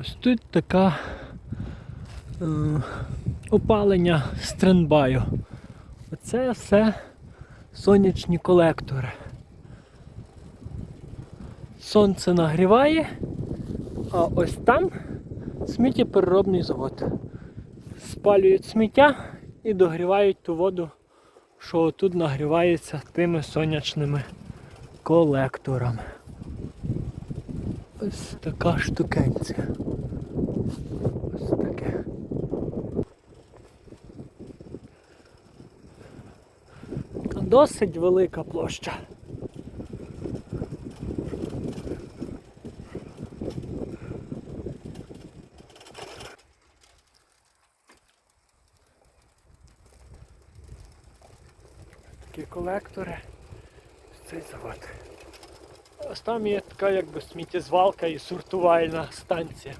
Ось тут така е, опалення стрендбаю. Оце все сонячні колектори. Сонце нагріває, а ось там сміттєпереробний завод. Спалюють сміття і догрівають ту воду, що тут нагрівається тими сонячними колекторами. Ось така штукенція. Ось таке. Досить велика площа. Такі колектори. Цей завод. Ось там є така якби сміттєзвалка і сортувальна станція.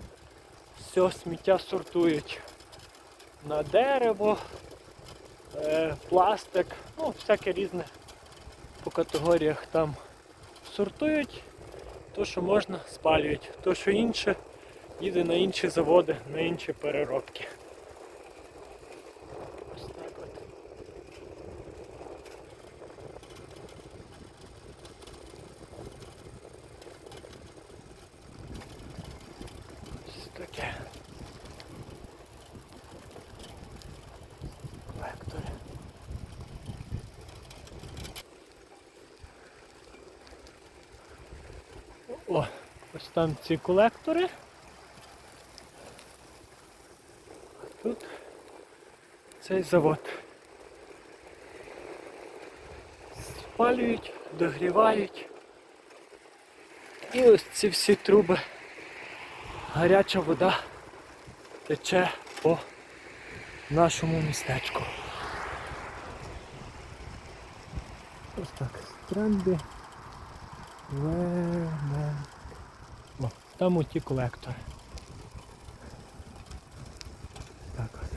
Все сміття сортують на дерево, е, пластик, ну, всяке різне по категоріях там сортують. То, що можна, спалюють. То, що інше, їде на інші заводи, на інші переробки. Ось так от. Ось таке. Колектори. О, ось там ці колектори. Тут цей завод. Спалюють, догрівають. І ось ці всі труби. Гаряча вода тече по нашому містечку. Ось так. Стренди. О, там оті колектори. Так от.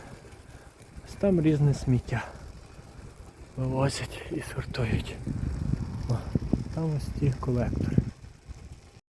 Ось там різне сміття. Вивозять і сортують. О, там ось ті колектори.